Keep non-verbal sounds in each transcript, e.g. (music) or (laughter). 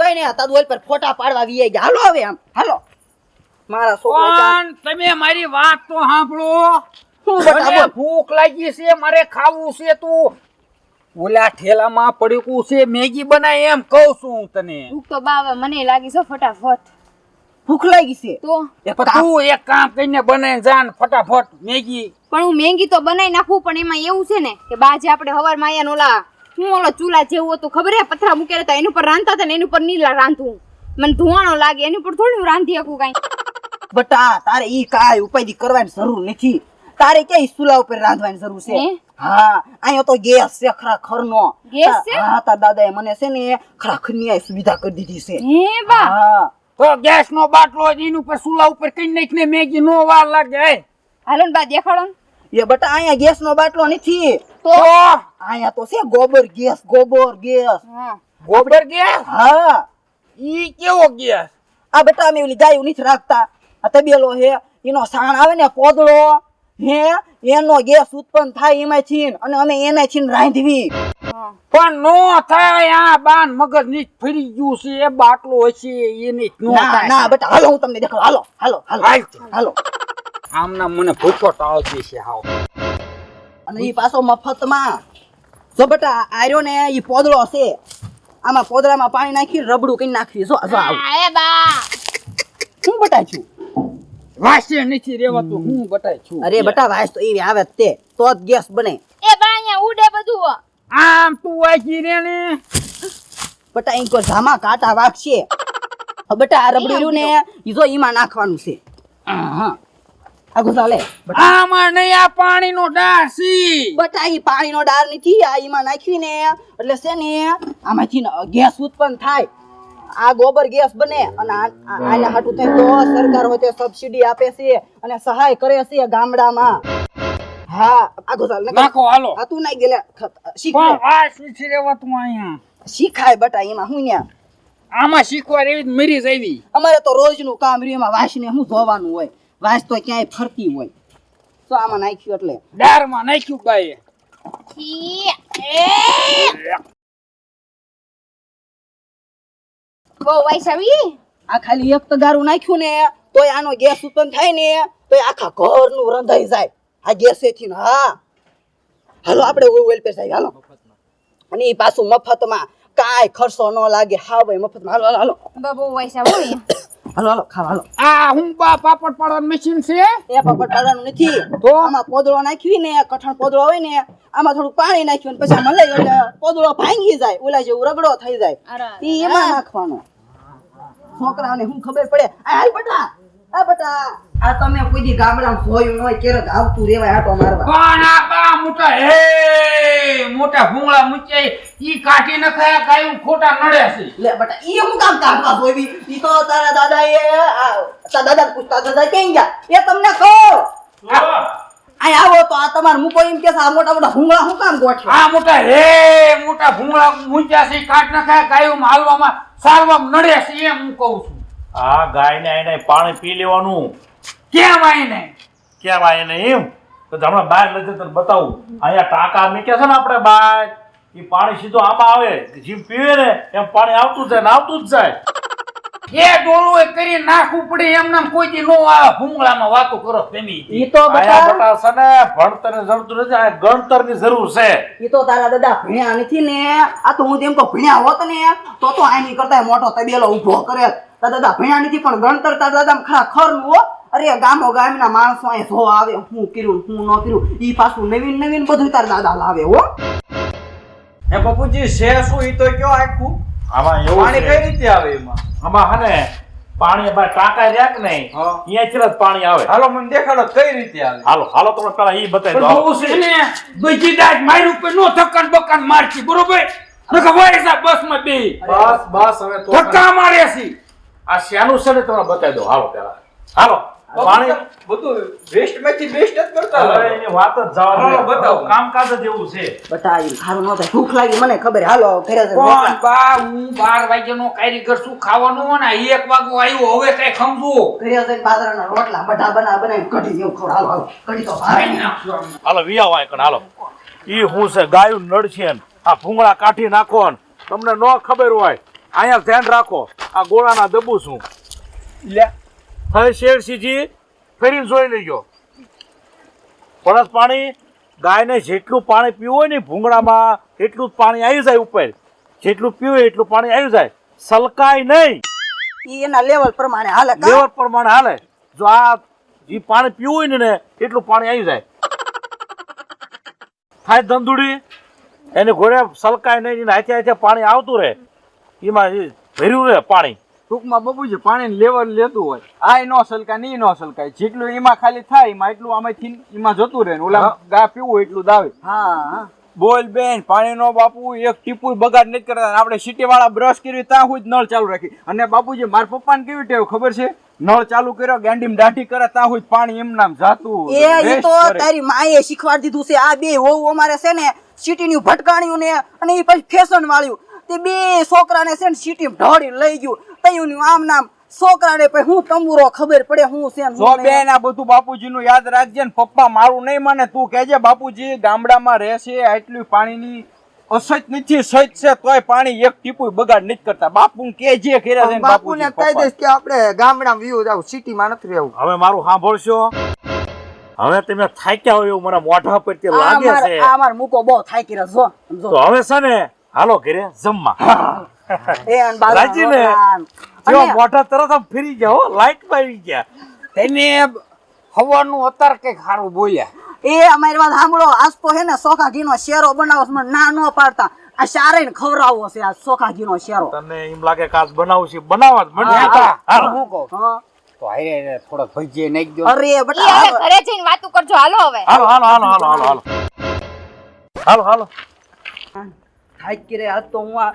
ગઈ ને હતા દોલ પર ફોટા પાડવા વી ગયા. હાલો હવે આમ હાલો. મારા છોકરા પણ તમે મારી વાત તો સાંભળો. શું ભૂખ લાગી છે મારે ખાવું છે તું. ઓલા ઠેલામાં પડ્યું છે મેગી બનાય એમ કહું છું હું તને. ભૂખ તો બાવા મને લાગી છે ફટાફટ. ભૂખ લાગી છે? તો? એ તું એક કામ કરીને બનાય જાન ફટાફટ મેગી. પણ હું મેગી તો બનાવી નાખું પણ એમાં એવું છે ને કે બાજે આપણે હવારમાં ઓલા હું ઓલો ચૂલા જેવું હતું ખબર હે? પથરા મૂકેલા હતા એની ઉપર રાંધતા હતા ને એની ઉપર નહીં રાંધું મને ધુવાણો લાગે એની ઉપર થોડી હું રાંધી શકું કાંઈ. બટા તારે ઈ કાંઈ ઉપાધિ કરવાની જરૂર નથી. તારે ક્યાંય ચૂલા ઉપર રાંધવાની જરૂર છે? હા? અહીંયા તો ગેસ છે ખરા ખરનો ગેસ છે? હા તાર દાદાએ મને છે ને ખરા ખરની આ સુવિધા કરી દીધી છે. હે બા? હા. તો ગેસ નો બાટલો એની ઉપર ચૂલા ઉપર કઈ નાખીને મેગી નો વાર લાગે હાલો ને બા દેખાડો ને. એ બટા અહીંયા ગેસ નો બાટલો નથી. તો? અહીંયા તો છે ગોબર ગેસ ગોબર ગેસ. ગોબર ગેસ? હા. ઈ કેવો ગેસ? આ બટા અમે ઓલી ગાયું નથી રાખતા. આ તબેલો હે એનો સાણ આવે ને પોદળો હે એનો ગેસ ઉત્પન્ન થાય એમાંથી અને અમે એનાથી રાંધવી. હા. પણ નો થાય આ બાન મગજની ફરી ગયું છે એ બાટલો હશે એની નો ના ના બટા હાલો હું તમને દેખાડું. હાલો હાલો હાલો. હાલ. આમના મને ભૂખો ટાળતી છે હાવ. અને એ પાછો મફતમાં. જો બટા આર્યો ને એ પોદળો છે આમાં પોદળામાં પાણી નાખી રબડું કઈ નાખી જો જો આવ. એ બા. હું બટા છું? વાસે નથી રેવાતું હું બતાય છું. અરે બટા વાસ તો એવી આવે જ તે. તો જ ગેસ બને. એ બા અહીંયા ઉડે બધું આમ તું વાંચી રે ને? બટા કોઈ ધામા કાટા વાગશે. બટા આ રબડું ને ઈ જો ઈમાં નાખવાનું છે. હા આગળ આમાં નહીં આ પાણી નો ડાસી બટા ઈ પાણીનો ડાર નથી આ ઈમાં એટલે છે ને આમાંથી ગેસ ઉત્પન્ન થાય. આ ગોબર ગેસ બને અને આ- આ- હાટું થાય તો સરકાર હોય તે સબસિડી આપે છે અને સહાય કરે છે ગામડામાં. હા નાખો હાલો. આ તું નાઈ ગયેલા શીખ નથી રેવાતું અહીંયા? શીખાય બટા એમાં હું ન્યા? આમાં શીખવા એવી મરી આવી. અમારે તો રોજનું કામ રહ્યું એમાં વાસને શું જોવાનું હોય. વાસ તો ક્યાંય ફરતી હોય. તો આમાં નાખ્યું એટલે. દારમાં નાખ્યું ભાઈ બહુ વાઈસ આવી? આ ખાલી એક તગારું નાખ્યું ને તોય આનો ગેસ ઉત્પન્ન થાય ને તોય આખા ઘરનું રંધાઈ જાય. આ ગેસેથી ને હા. હાલો આપણે ઓઇલ પર જાય હાલો. અને એ પાછું મફતમાં કાંઈ ખર્ચો ન લાગે. હા ભાઈ મફતમાં. હાલો હાલો હાલો. બહુ વાઈસ આવી. હાલો હાલો ખાવા હાલો. આ હું બા પાપડ પાડવાનું મશીન છે? એ પાપડ પાડવાનું નથી. તો? આમાં પોદળો નાખવી ને કઠણ પોદળો હોય ને આમાં થોડું પાણી નાખ્યું ને પછી આમાં લઈ એટલે પોદળો ભાંગી જાય ઓલા જેવું રગડો થઈ જાય. એ ઈ એમાં નાખવાનો. છોકરાઓને હું ખબર પડે. આ હાલ બટા આ બટા. આ તમે કોઈ દી ગામડામાં જોયું ન હોય કેરે આવતું રેવાય આટો મારવા. પણ આ બા મોટા હે મોટા ભૂંગળા મૂક્યા ઈ કાઢી નખાયા ગાયું ખોટા નડે છે. લે બટા ઈ હું કામ કાઢવા જોઈવી ઈ તો તારા દાદા એ તારા દાદા પૂછતા દાદા ક્યાં ગયા? એ તમને કહો. આય આવો તો આ તમારે મૂકો એમ કે આ મોટા મોટા ભૂંગળા હું કામ ગોઠવે? આ મોટા હે મોટા ભૂંગળા મૂક્યા છે કાટ ન નખાયા ગાયું હાલવામાં સારવામાં નડે છે એમ હું કહું છું. આ ગાયને એને પાણી પી લેવાનું. કેમ નહીં. કેમ આ એને એમ. તો હમણાં બહાર લઈ જતો બતાવું. અહીંયા ટાંકા મૂક્યા છે ને આપણે બહાર એ પાણી સીધું આમાં આવે. જીમ પીવે ને એમ પાણી આવતું જાય ને આવતું જ જાય. એ ડોલું એ કરી નાખવું પડે એમ નામ કોઈ દી નો આ ભૂંગળામાં વાતો કરો તમે ઈ તો બટા બટા છે ને જરૂર નથી આ ગણતરની જરૂર છે. ઈ તો તારા દાદા ભણ્યા નથી ને. આ તો હું તેમ તો ભણ્યા હોત ને તો તો આની કરતા મોટો તબેલો ઊભો કરે. તારા દાદા ભણ્યા નથી પણ ગણતર તારા દાદા ખરા ખર હો. અરે ગામો ગામના માણસો અહીં જો આવે હું કર્યું હું ન કર્યું ઈ પાછું નવીન નવીન બધું તાર દાદા લાવે હો. એ બાપુજી છે શું? ઈ તો કયો આખું? આમાં એવું પાણી કઈ રીતે આવે એમાં? આમાં હને પાણી બાર ટાંકા રેક નહીં? હા. અહીંયાથી પાણી આવે. હાલો મને દેખાડો કઈ રીતે આવે. હાલો હાલો તમને પેલા ઈ બતાવી દો. બહુ છે ને બીજી દાજ મારી ઉપર નો ધક્કન બકાન મારતી બરોબર? નકો વાય સા બસમાં બે. બસ બસ હવે તો ધક્કા મારે છે. આ શેનું છે ને તમને બતાવી દો. હાલો પેલા. હાલો. પાણી બધું વેસ્ટમાંથી બેસ્ટ જ કરતા હવે એની વાત જ જવા દે. બતાવો. કામકાજ જ એવું છે. બટા ખારું ન થાય. ભૂખ લાગી મને ખબર હાલો ઘરે જઈને બા હું બાર વાગ્યાનો કારીગર શું ખાવાનું ને એક વાગો આવ્યો હવે કઈ સમજુ. ઘરે જઈને બાજરાના રોટલા બટા બના બનાવીને કઢી જેવું ખવડાવ હાલો કઢી તો વિયા વાય કણ હાલો. ઈ હું છે ગાયું નડ છે આ ભૂંગળા કાઢી નાખો ને. તમને ન ખબર હોય અહીંયા ધ્યાન રાખો આ ગોળાના દબુ છું. લે. હવે શેર સીજી ફેરીને જોઈ લેજો. પરસ પાણી ગાયને જેટલું પાણી પીવું હોય ને ભૂંગળામાં એટલું જ પાણી આવી જાય ઉપર. જેટલું પીવું એટલું પાણી આવી જાય. સલકાય નહીં. એના લેવલ પ્રમાણે હાલે લેવલ પ્રમાણે હાલે. જો આ જે પાણી પીવું હોય ને એટલું પાણી આવી જાય. થાય ધંધુડી. એને ઘોડે સલકાય નહીં એને હાથે હાથે પાણી આવતું રહે. એમાં ભર્યું રહે પાણી. ટૂંકમાં બબુજી પાણી લેવલ લેતું હોય. આ નો સલકાયની નો સલકાય જેટલું એમાં ખાલી થાય એમાં એટલું આમાંથી એમાં જતું રહે ઓલા ગા પીવું એટલું દાવે. હા. હા બોલ બેન પાણીનો બાપુ એક ટીપુ બગાડ નથી કરતા. આપણે સિટી વાળા બ્રશ કર્યું ત્યાં સુધી નળ ચાલુ રાખી. અને બાપુજી મારા પપ્પાને કેવી ટેવ ખબર છે? નળ ચાલુ કર્યો ગાંડીમાં દાઢી કરે ત્યાં સુધી પાણી એમ નામ જાતું એ તો તારી માએ શીખવાડી દીધું છે. આ બે હોવું અમારે છે ને સિટીની ભટકાણ્યું ને અને એ પછી ફેશન વાળ્યું તે બે છોકરાને છે ને સિટી ઢોળી લઈ ગયું. તયું આમ નામ છોકરાને પછી હું તંબુરો ખબર પડે હું છે જો બેન આ બધું બાપુજીનું યાદ રાખજે ને પપ્પા મારું નહીં માને તું કહેજે બાપુજી ગામડામાં રહેશે આટલું પાણીની અસત નથી સચ છે તોય પાણી એક ટીપું બગાડ નથી કરતા. બાપુ કેજે કર્યા છે ને કહી દઈશ કે આપણે ગામડા વ્યૂ જાવ સિટીમાં નથી રહેવું. હવે મારું સાંભળશો. હવે તમે થાક્યા હોય એવું મને મોઢા પર તે લાગે છે. આ માર મૂકો બહુ થાય રહ્યો જો તો હવે છે ને હાલો ઘરે જમવા. (laughs) એ અને બાજુના રાજી ને. રોટલા. જેવા અને મોઢા તરત આમ ફરી ગયા હો લાઈટ આવી ગયા. તેને હવાનું અત્યારે કંઈક સારું બોલ્યા. એ અમારી વાત સાંભળો આજ તો હે ને સોખા ઘીનો શેરો બનાવો મને ના ન પાડતા. આ શારે ખવડાવવો છે આ સોખા ઘીનો શેરો. તને એમ લાગે કાચ બનાવું છે બનાવવા જ મંડી હા, જા. હાલો. હું કહું? હા. તો હારે થોડોક ભજીએ નાખી દો અરે બટા ઘરે જઈને વાતું કરજો હાલો હવે. હાલો હાલો હાલો હાલો હાલો હાલો. હાલો હાલો. થાય કે રે આજ તો હું આ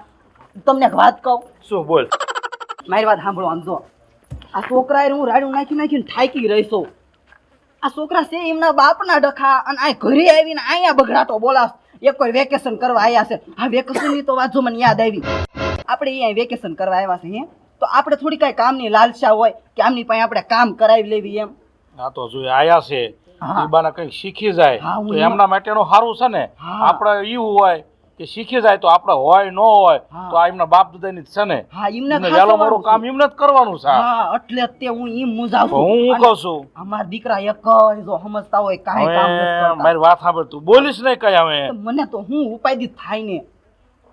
તમને એક વાત કહું? શું બોલ? મારી વાત સાંભળો આમ જો. આ છોકરાએ હું રાડું નાખી નાખીને થાકી રહીશો. આ છોકરા છે એમના બાપના ડખા અને આ ઘરે આવીને અહીંયા બગડાટો બોલાસ એક કોઈ વેકેશન કરવા આવ્યા છે. આ વેકેશનની તો વાત જો મને યાદ આવી. આપણે અહીંયા વેકેશન કરવા આવ્યા છે હે? તો આપણે થોડી કાંઈ કામની લાલસા હોય કે આમની પાસે આપણે કામ કરાવી લેવી એમ. હા તો જો આયા છે. હા. એ શીખી જાય. તો એમના માટેનું સારું છે ને. આપણે એવું હોય કે શીખી જાય તો આપણે હોય ન હોય તો આ એમના બાપ દાદાની જ છે ને. હા એમને મોડું કરવાનું કામ એમને જ કરવાનું છે. હા એટલે તે હું એમ મૂંઝાવ હું હું કહું છું. અમારા દીકરા એક જો સમજતા હોય કાંઈ કામ નથી કરતા. મારી વાત સાંભળ તું. બોલીશ નહીં કઈ હવે. મને તો હું ઉપાધિ થાય ને.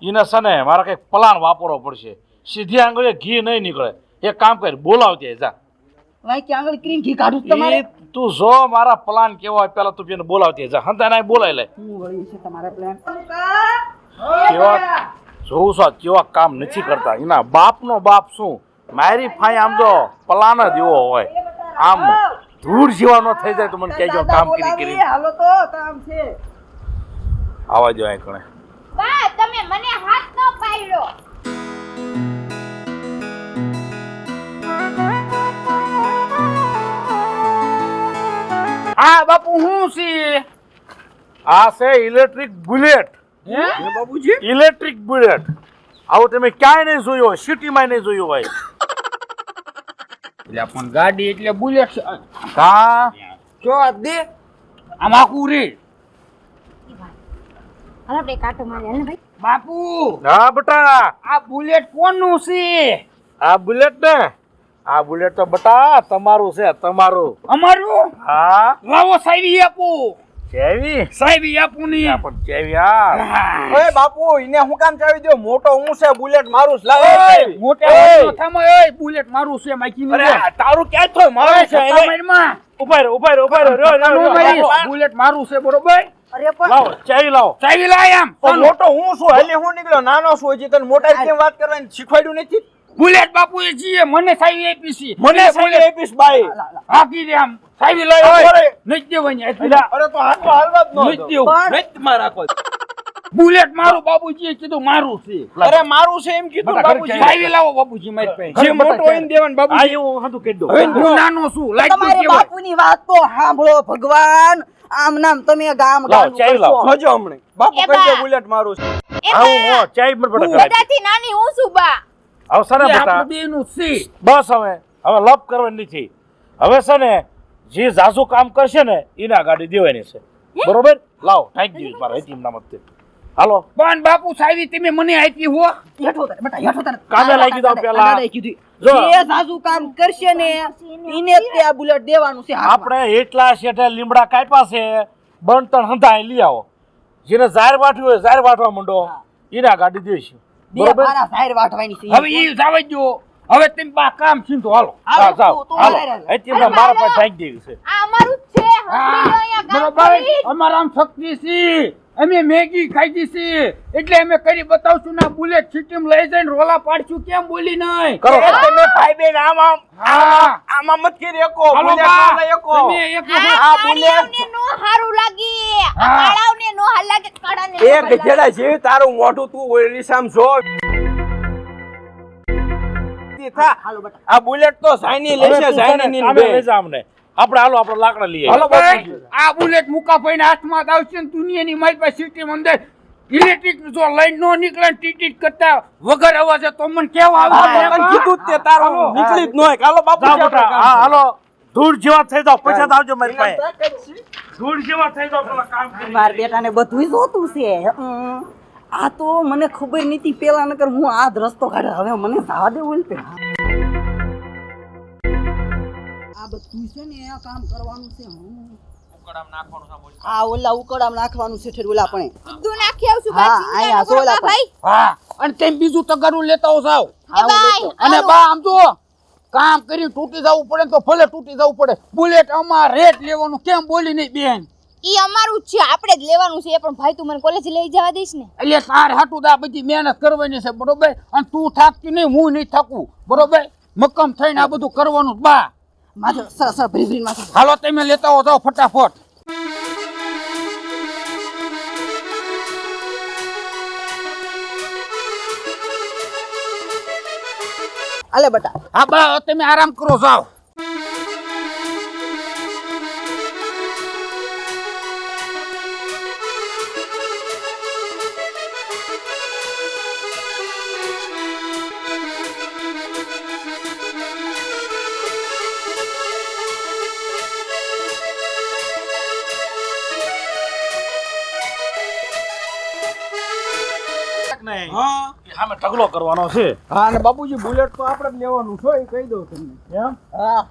એને છે ને મારે કંઈક પ્લાન વાપરવો પડશે. સીધી આંગળીએ ઘી નહીં નીકળે. એક કામ કર બોલાવજે જા. વાય કે આંગળી કરીને ઘી કાઢું તમારે. તું જો મારા પ્લાન કેવો હોય પેલા તું એને બોલાવતી જા હંતા ના બોલાય લે. વળી છે તમારા પ્લાન કેવા જોઉં છો કેવા કામ નથી કરતા. એના બાપનો બાપ શું? મારી ફાઈ આમ જો પ્લાન જ એવો હોય. આમ ધૂળ જેવા ન થઈ જાય તો મને કહેજો કામ કરી કરી હાલો તો કામ છે. આવા જો અહીં કણે. બા તમે મને હાથ ન પાડ્યો. હા બાપુ શું છે? આ છે ઇલેક્ટ્રિક બુલેટ હે? બાપુજી? ઇલેક્ટ્રિક બુલેટ આવું તમે ક્યાંય નહીં જોયો હોય સિટીમાં નહીં જોયો હોય. એટલે પણ ગાડી એટલે બુલેટ છે. કા જો આ દે. આમ આખું રે. હાલો આપણે કાંટો મારી હાલ ભાઈ? બાપુ હા બેટા. આ બુલેટ કોનું છે? આ બુલેટ ને? આ બુલેટ તો બટા તમારું છે તમારું. અમારું? હા. લાવો સાહેબી આપો. કેવી સાહેબી આપું ની આ પણ કેવી આ. ઓય બાપુ ઇને હું કામ ચાવી દો મોટો હું છે બુલેટ મારું છે લાવો. મોટો થામો ઓય બુલેટ મારું છે માઈકી અરે તારું ક્યાં થો મારું છે? માં ઊભા રહો ઊભા રહો ઊભા રહો રહ્યો, રહ્યો, રહ્યો. બુલેટ મારું છે બરોબર? અરે પણ લાવો ચાવી લાવો. ચાવી લાય આમ મોટો હું છું? એટલે હું નીકળ્યો? નાનો છું હજી તને મોટા કેમ વાત કરવાની? શીખવાડ્યું નથી? બુલેટ બાપુ એ જીએ મને સાવી આપી છે. મને સાવી આપીશ બાઈ. હાકી દે આમ. સાવી લઈ ઓય નથી દેવાની અરે તો હાથમાં હાલવા જ ન નથી દેવું. પણ- માં રાખો બુલેટ મારું બાપુજીએ કીધું મારું છે. અરે મારું છે એમ કીધું બાપુજી સાવી લાવો બાપુજી મારી પાસે. જે મોટો ક્યાં? દેવાન બાપુજી. એવું હતું કહી દો હવે હું નાનો છું લાઈટ તમારે બાપુની વાત તો સાંભળો ભગવાન. આમ નામ તમે ગામ ગામ ચાઈ લાવો. જોજો હમણે. બાપુ કહી દે બુલેટ મારું છે. આવું હો ચાઈ પર કરાવી. નાની હું છું બા. છે ને બેટા. બસ હવે હવે લપ કરવાની નથી. હવે છે ને જે ઝાઝુ કામ કરશે ને એને આ ગાડી દેવાની છે. બરોબર? લાવો ઠાંકી દીધી મારા હેતીમ ના મતે. હાલો. પણ બાપુ સાવી તમે મને આપી હો. હેઠો તારે બેટા હેઠો તારે કામે લાગી દો પેલા. જો. જે સાસુ કામ કરશે ને ઈને તે આ બુલેટ દેવાનું છે આપણે એટલા શેઠે લીમડા કાપ્યા છે બણતણ હંધાય લઈ આવો. જેને ઝાર વાટ્યું હોય ઝાર વાટવા માંડો. એના ગાડી દઈશું બે મારા સાહેર વાટવાની છે. હવે ઈ જાવજો હવે તેમ બા કામ છીન તો હાલો. અમે મેગી ખાઈ છે. એટલે અમે કરી બતાવશું ના બુલેટ સિસ્ટમ લઈ જઈને રોલા પાડશું. કેમ બોલી નહીં? કરો. તમે ભાઈ બેન આમ આમ હા. આમાં મત કરી એકો બુલેટ બા, ના લઈ એકો તમે એક આ વખત- નો હારું લાગે. આ હા. નો હાલ લાગે. કાળાને નો એ હાલ છે તારું મોઢું તું ઓલી સામ જો. આ બુલેટ તો સાઈની લેશે છે સાઈની લઈ બે. જા અમને. આપણે હાલો આપણે લાકડા લઈએ હાલો આ બુલેટ મુકા ભાઈ હાથમાં આવશે ને દુનિયાની મારી પાસે સિટી અંદર ઇલેક્ટ્રિક જો લાઈન નો નીકળે ટીટીટ કરતા વગર અવાજે તો મને કેવા આવે? કીધું જ તે તારો નીકળી જ ન હોય. હાલો બાપુ હા હાલો. ધૂળ જેવા થઈ જાવ પૈસા આવજો મારી પાસે. ધૂળ જેવા થઈ જાવ પેલા કામ કરી મારા બેટાને બધું જોતું છે. આ તો મને ખબર નથી પેલા નકર હું આ રસ્તો કાઢે. હવે મને જવા દેવું ઓલ પે આ બધું છે ને આ કામ કરવાનું છે. આ ઓલા ઉકળામ નાખવાનું છે ઠેર ઓલા પણ. બધું નાખી આવશું હા, ભાઈ ચિંતા અહીંયા ન કરો સોલા બા ભાઈ. હા. અને તેમ બીજું તગારું લેતા હો જાવ અને બા આમ જો કામ કરી તૂટી જવું પડે તો ભલે તૂટી જવું પડે. બુલેટ અમાર રેટ લેવાનું કેમ બોલી નહીં બેન? ઈ અમારું જ છે આપણે જ લેવાનું છે પણ ભાઈ તું મને કોલેજ લઈ જવા દઈશ ને. એટલે તાર હાટું તો આ બધી મહેનત કરવાની છે બરોબર? અને તું થાકતી નહીં હું નહીં થાકું બરોબર? મક્કમ થઈને આ બધું કરવાનું બા. માથે સર સર ભરી ભરી માથે. હાલો તમે લેતા હો જાઓ ફટાફટ. અલે બટા. હા બા તમે આરામ કરો જાઓ. ઢગલો કરવાનો છે. હા અને બાપુજી બુલેટ તો આપણે જ લેવાનું છે એ કહી દઉં તમને. એમ? હા.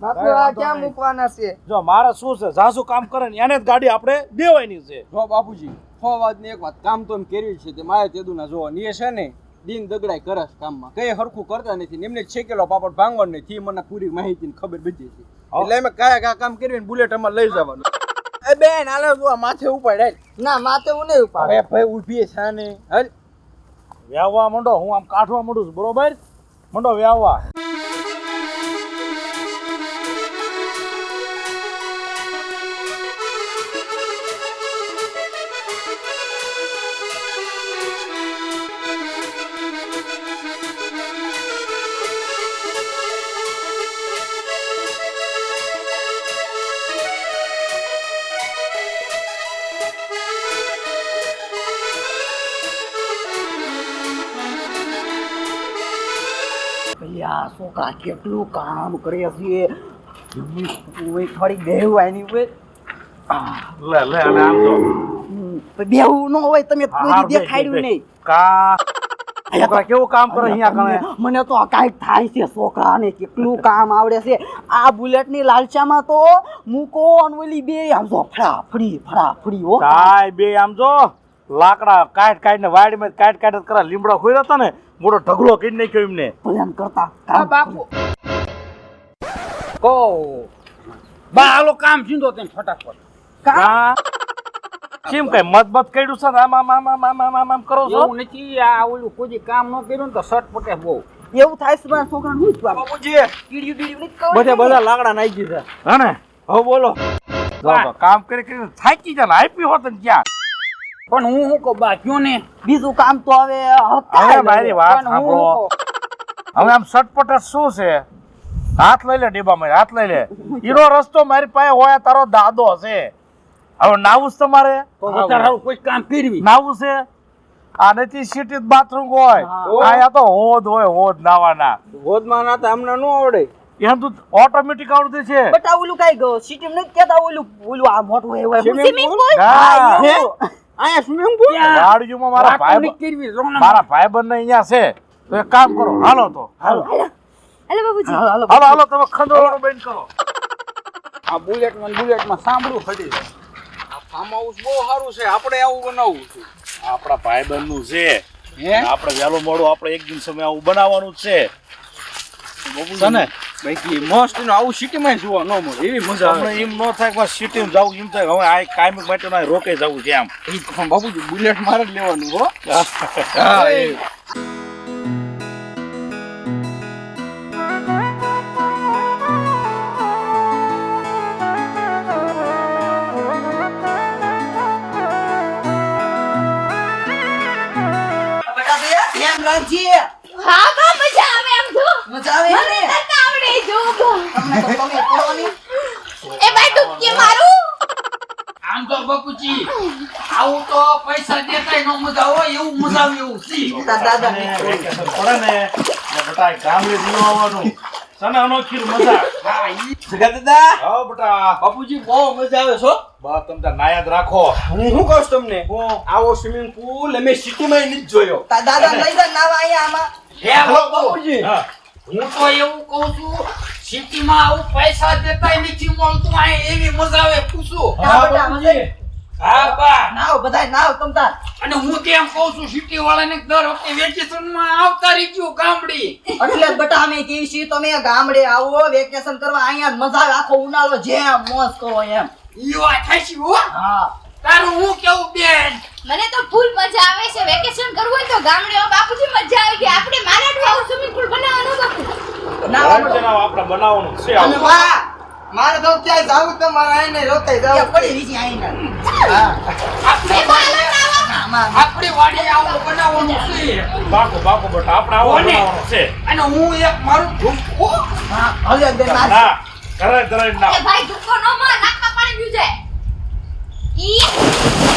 બાપુ આ ક્યાં મૂકવાના છે? જો મારે શું છે? જાસુ કામ કરે ને એને જ ગાડી આપણે દેવાની છે. જો બાપુજી છ વાત ને એક વાત. કામ તો એમ કરવી છે તે મારે તેદું ના જોવો એ છે ને દિન દગડાઈ કરે કામમાં. કઈ હરખું કરતા નથી એમને છેકેલો પાપડ ભાંગવાનો નહીં થી મને પૂરી માહિતી ને ખબર બધી છે. એટલે અમે કયા કયા કામ કર્યું બુલેટ અમારે લઈ જવાનું. એ બેન હાલે જો માથે ઉપાડ ના માથે હું નહીં ઉપાડ. ભાઈ ઊભી છે ને હાલ. વ્યાવવા માંડો હું આમ કાઢવા માંડું છું બરોબર? માંડો વ્યાવવા. આ છોકરા કેટલું કામ કરે છે ઓય થોડી બેહું આની હોય લે લે અને આમ તો બેહું ન હોય તમે કોઈ દેખાડ્યું. નહીં. કા છોકરા કેવું કામ કરે અહીંયા કણે? મને તો કાંઈક થાય છે છોકરાને કેટલું કામ આવડે છે. આ બુલેટની લાલચામાં તો મૂકો અને ઓલી બે આમ જો ફળા ફ્રી હો. કાય બે આમ જો. લાકડા કાઢ વાડી વાડીમાં કાઢ કાઢ કરા લીમડા ખોઈ હતા ને મોટો ઢગલો કરી નાખ્યો એમને. ભજન કરતા હા બાપુ. કો બા હાલો કામ છીંદો તેમ ફટાફટ. કા? કેમ કઈ મતમત કર્યું છે આમ આમ આમ આમ આમ આમ આમ કરો છો? એવું નથી આ ઓલું કોઈ કામ ન કર્યું ને તો શર્ટ પટે બહુ. એવું થાય છે મારા છોકરાને હું જ બાપુજી કીડી કીડી બધા બધા લાકડા નાખી દીધા. હા ને? હવે બોલો. કામ કરી કરીને થાકી જાય આઈપી હોત ને ક્યાં? પણ હું શું કહું બાકીઓ ને બીજું કામ તો હવે હવે. મારી વાત સાંભળો. હવે આમ સટપટ શું છે? હાથ લઈ લે ડીબામાં હાથ લઈ લે. ઈનો રસ્તો મારી પાસે હોય તારો દાદો છે હવે નાવું તમારે? કોઈ કામ કરવી. નાવું છે? આ નથી સિટી બાથરૂમ હોય. આયા તો હોદ હોય હોદ નાવાના. ગોદમાં ના તો અમને ન આવડે. એમ તો ઓટોમેટિક આવડતું છે. બટ આ ઓલું કઈ ગયો? સિટી નથી કેતા ઓલું ઓલું આ મોટું એવું. હા, એવું. અહીંયા સ્વિમિંગ પુલ વાડીઓમાં મારા ભાઈ. મારા ભાઈબંધ અહીંયા છે તો એક કામ કરો હાલો તો હાલો. હાલો બાબુજી હાલો, હાલો હાલો તમે ખંડોળવાનું બંધ કરો. આ બુલેટમાં બુલેટમાં સાંભળું ફરી જાય. આ ફાર્મ હાઉસ બહુ સારું છે આપણે આવું બનાવવું છે. આપણા ભાઈબંધનું છે. હે? આપણે વહેલું મોડું આપણે એક દિન સમય આવું બનાવવાનું છે છે. ને બાકી મોસ્ટનું આવું સિટીમાં જોવા ન મળે. એવી મજા આવે. એમ ન થાય કે સિટી જવું એમ થાય. હવે આ કાયમી માટે ના રોકે જવું છે આમ ઈ પણ બાબુજી બુલેટ મારે જ લેવાનું હો. હા બા મજા આવે આમ જો મજા આવે મને ને તરતા આવડે જો બા. તમને તો તમે પડવાની એ ભાઈ ડૂબકી મારું આમ તો બાપુજી આવું તો મજા હોય એવું મજા આવે એવું છે. દાદા ને પડે બેટા ગામડે જીવો આવવાનું. તને અનોખી મજા. હા ઈ. સગા દાદા. હા બેટા. બાપુજી બહુ મજા આવે છો બસ તમે નાયાદ રાખો. હું શું કહું છું તમને? આવો સ્વિમિંગ પુલ અમે સિટીમાં નથી જોયો. દાદા લઈ જા નાવા અહીંયા આમાં. હે બાપુ બાપુજી. હા. હું તો એવું કહું છું સિટીમાં આવું પૈસા દેતા નથી મળતું આ એવી મજા આવે પૂછું. હા હા બા. નાવ બધાય નાવ તમ અને હું તેમ કહું છું સિટી વાળાને દર વખતે વેકેશનમાં આવતા રહીજો ગામડી. એટલે જ અમે કહીએ છીએ? તમે ગામડે આવો વેકેશન કરવા અહીંયા મજા આખો ઉનાળો જેમ મોજ કરો એમ. ઈ વાત થાશી હો. હા. તારું હું કેવું બેન? મને તો ફૂલ મજા આવે છે. વેકેશન કરવું હોય તો ગામડે આવો. બાપુજી મજા આવી ગઈ. આપણે મારા ડું આવું સ્વિમિંગ પુલ બનાવવાનું બાપુ. બનાવવાનું. છે અને આવું. મારે તો ક્યાંય જાવું તો મારે રોકાઈ ત્યાં પડી વીજી આઈને. હા. આપણે વાડી આવું. બનાવવાનું છે. બાકો બાકો બેટા આપણે આવું? બનાવવાનું છે. અને હું એક મારું ધૂપકો હા. હળદર બેન ના ઘરે ઘરે ના ભાઈ ધુક્કો નો માર નાકમાં પાણી પીવું ઈ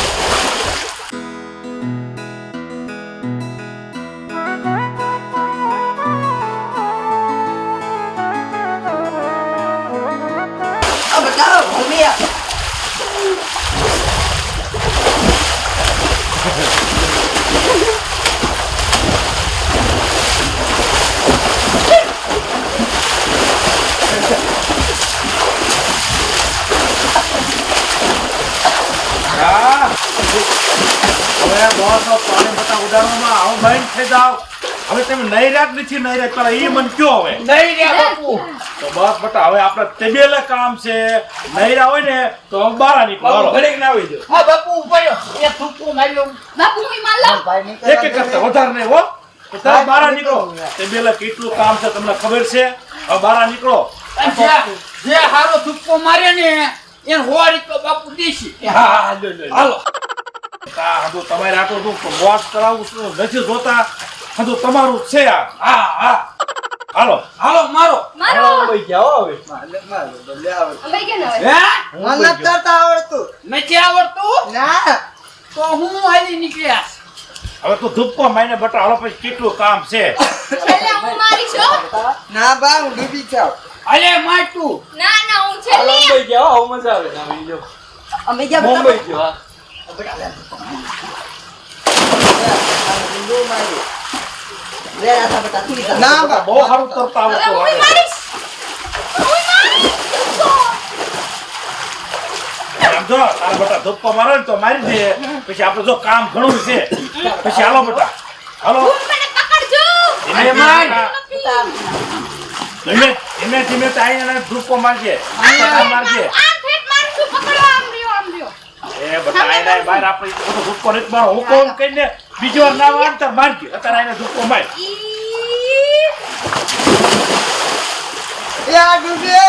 હવે બોસનો પાણી બતા ઉડાડવામાં આવું ભાઈ થઈ જાવ હવે તમે નૈરાત નથી નૈરાત પેલા એ મન કયો હવે? નહીં રે બાપુ. તો બસ બટા હવે આપણે તબેલા કામ છે. નૈરા હોય ને તો હવે બહાર નીકળો. ઘડીક ના આવી જાવ હા બાપુ ઉપાડ્યો એ ધૂપકો માર્યો. બાપુ હું માલ લઉં એક એક કરતા વધારે નહીં હો. તો તમે બહાર નીકળો. તબેલા કેટલું કામ છે તમને ખબર છે? હવે બહાર નીકળો. જે- હારો ધૂપકો મારે ને એ હોરી તો બાપુ દીશી. હા હાલો. આ તમારે આટલું બધું વોશ કરાવું છું નથી જોતા. બધું તમારું છે આ. હા હા હાલો. હાલો મારો. મારો. ભાઈ જાઓ હવે. અમે કે ન હે? મને કરતા આવડતું. નથી આવડતું? ના. તો હું હાલી નીકળ્યા હવે તું ધૂપકો માઈને બટા. હાલો પછી કેટલું કામ છે. હું. ના બા હું ડૂબી જાઉં. અલે માટું ના ના હું હાલો છેલ્લે જાઓ મજા આવે. તમે જો અમે ગયા મુંબઈ તું જા. ના બા બહુ સારું તરતા હવે આવડતું હું હવે. મારીશ હું મારીશ આમ જો તારા બેટા ધૂપકો મારે ને તો મારી દે પછી આપણે જો કામ ઘણું છે પછી હાલો બેટા હાલો મને પકડજો ધીમે માર. ધીમે ધીમે ધીમે ધીમે તો આઈને ધૂપકો મારજે ધક્કા મારજે આમ ફેટ મારું છું પકડો આમ રહ્યો આમ રહ્યો એ આઈને બહાર આપણે મારો વાર ના વાર તાર અત્યારે આઈને ધૂપકો માર. એ આ ડૂબે